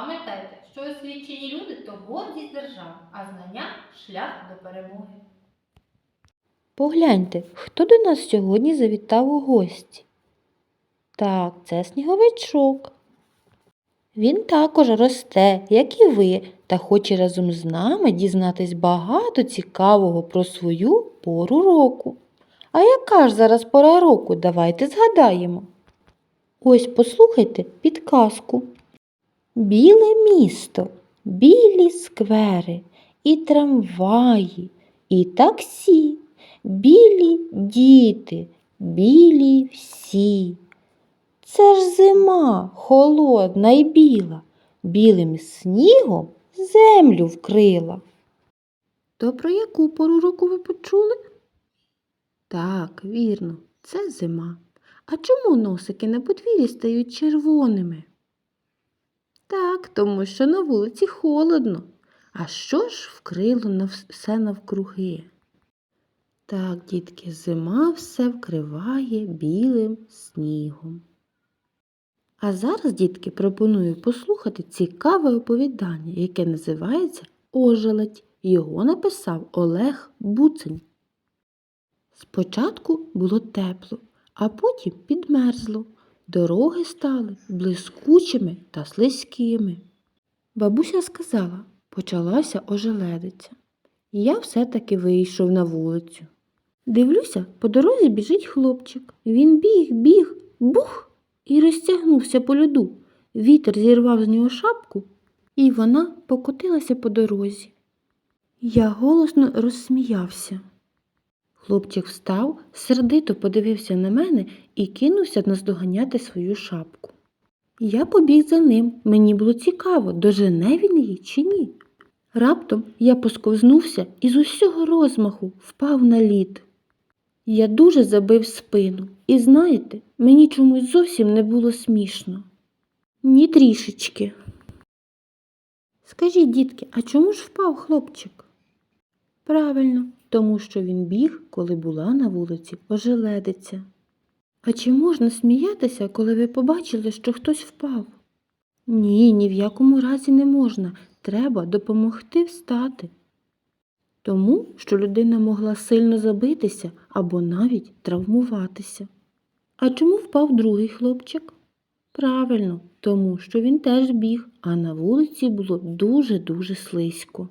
Пам'ятайте, що освічені люди то гордість держави, а знання шлях до перемоги. Погляньте, хто до нас сьогодні завітав у гості. Так, це сніговичок. Він також росте, як і ви, та хоче разом з нами дізнатись багато цікавого про свою пору року. А яка ж зараз пора року? Давайте згадаємо. Ось послухайте підказку. Біле місто, білі сквери, і трамваї, і таксі, білі діти, білі всі. Це ж зима, холодна й біла, білим снігом землю вкрила. То про яку пору року ви почули? Так, вірно, це зима. А чому носики на подвір'ї стають червоними? Так, тому що на вулиці холодно. А що ж вкрило все навкруги? Так, дітки, зима все вкриває білим снігом. А зараз, дітки, пропоную послухати цікаве оповідання, яке називається Ожеледь. Його написав Олег Буцень. Спочатку було тепло, а потім підмерзло. Дороги стали блискучими та слизькими. Бабуся сказала, почалася ожеледиця. Я все-таки вийшов на вулицю. Дивлюся, по дорозі біжить хлопчик. Він біг, біг, бух і розтягнувся по льоду. Вітер зірвав з нього шапку, і вона покотилася по дорозі. Я голосно розсміявся. Хлопчик встав, сердито подивився на мене і кинувся наздоганяти свою шапку. Я побіг за ним. Мені було цікаво, дожене він її чи ні. Раптом я посковзнувся і з усього розмаху впав на лід. Я дуже забив спину, і знаєте, мені чомусь зовсім не було смішно. Ні трішечки. Скажіть, дітки, а чому ж впав хлопчик? Правильно, тому що він біг, коли була на вулиці ожеледиця. А чи можна сміятися, коли ви побачили, що хтось впав? Ні, ні в якому разі не можна. Треба допомогти встати. Тому, що людина могла сильно забитися або навіть травмуватися. А чому впав другий хлопчик? Правильно, тому що він теж біг, а на вулиці було дуже-дуже слизько.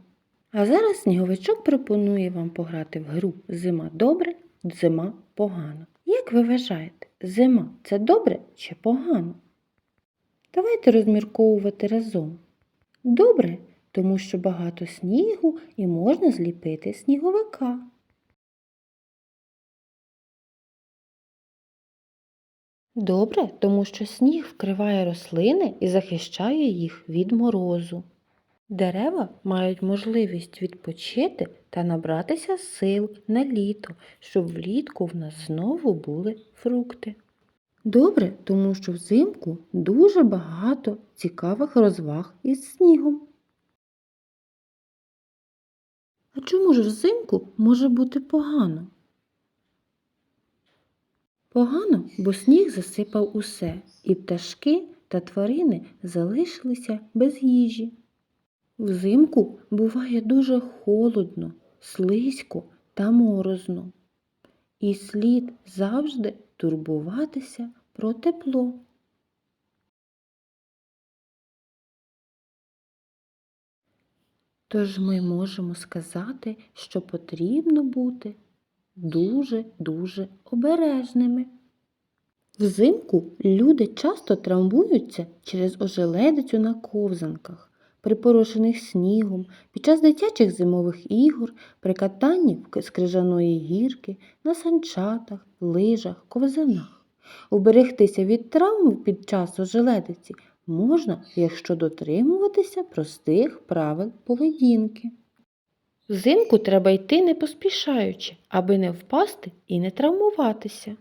А зараз сніговичок пропонує вам пограти в гру Зима добре, зима погано. Як ви вважаєте, зима це добре чи погано? Давайте розмірковувати разом. Добре, тому що багато снігу і можна зліпити сніговика. Добре, тому що сніг вкриває рослини і захищає їх від морозу. Дерева мають можливість відпочити та набратися сил на літо, щоб влітку в нас знову були фрукти. Добре, тому що взимку дуже багато цікавих розваг із снігом. А чому ж взимку може бути погано? Погано, бо сніг засипав усе, і пташки та тварини залишилися без їжі. Взимку буває дуже холодно, слизько та морозно. І слід завжди турбуватися про тепло. Тож ми можемо сказати, що потрібно бути дуже-дуже обережними. Взимку люди часто травмуються через ожеледицю на ковзанках, припорошених снігом, під час дитячих зимових ігор, при катанні з крижаної гірки, на санчатах, лижах, ковзанах. Уберегтися від травм під час ожеледиці можна, якщо дотримуватися простих правил поведінки. Взимку треба йти не поспішаючи, аби не впасти і не травмуватися.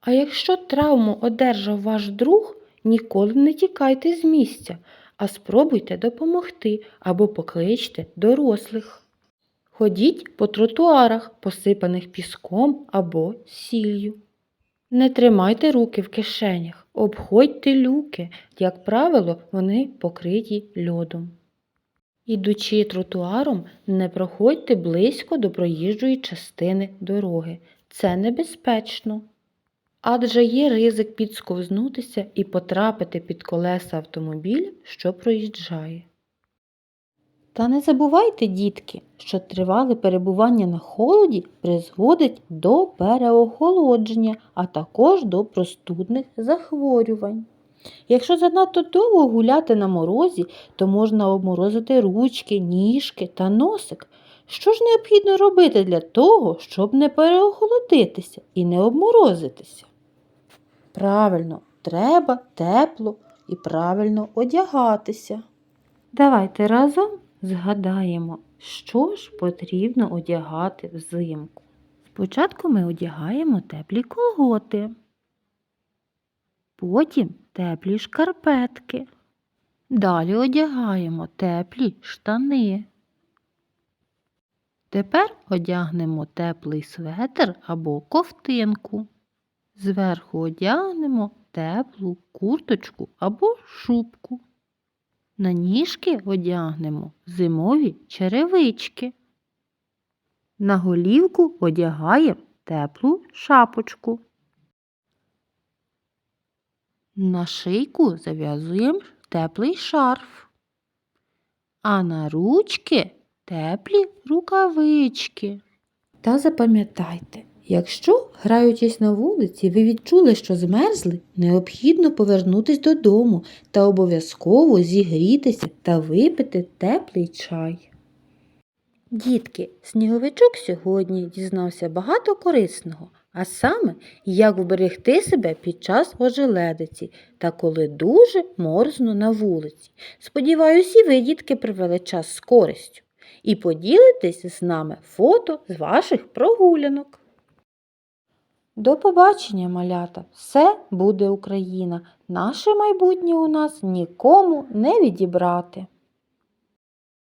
А якщо травму одержав ваш друг, ніколи не тікайте з місця, а спробуйте допомогти або покличте дорослих. Ходіть по тротуарах, посипаних піском або сіллю. Не тримайте руки в кишенях, обходьте люки. Як правило, вони покриті льодом. Ідучи тротуаром, не проходьте близько до проїжджої частини дороги. Це небезпечно. Адже є ризик підсковзнутися і потрапити під колеса автомобіля, що проїжджає. Та не забувайте, дітки, що тривале перебування на холоді призводить до переохолодження, а також до простудних захворювань. Якщо занадто довго гуляти на морозі, то можна обморозити ручки, ніжки та носик. Що ж необхідно робити для того, щоб не переохолодитися і не обморозитися? Правильно, треба тепло і правильно одягатися. Давайте разом згадаємо, що ж потрібно одягати взимку. Спочатку ми одягаємо теплі колготи, потім теплі шкарпетки. Далі одягаємо теплі штани. Тепер одягнемо теплий светр або ковтинку. Зверху одягнемо теплу курточку або шубку. На ніжки одягнемо зимові черевички. На голівку одягаємо теплу шапочку. На шийку зав'язуємо теплий шарф. А на ручки теплі рукавички. Та запам'ятайте, якщо, граючись на вулиці, ви відчули, що змерзли, необхідно повернутись додому та обов'язково зігрітися та випити теплий чай. Дітки, сніговичок сьогодні дізнався багато корисного, а саме, як вберегти себе під час ожеледиці та коли дуже морзно на вулиці. Сподіваюсь, і ви, дітки, провели час з користю і поділитесь з нами фото з ваших прогулянок. До побачення, малята! Все буде Україна. Наше майбутнє у нас нікому не відібрати.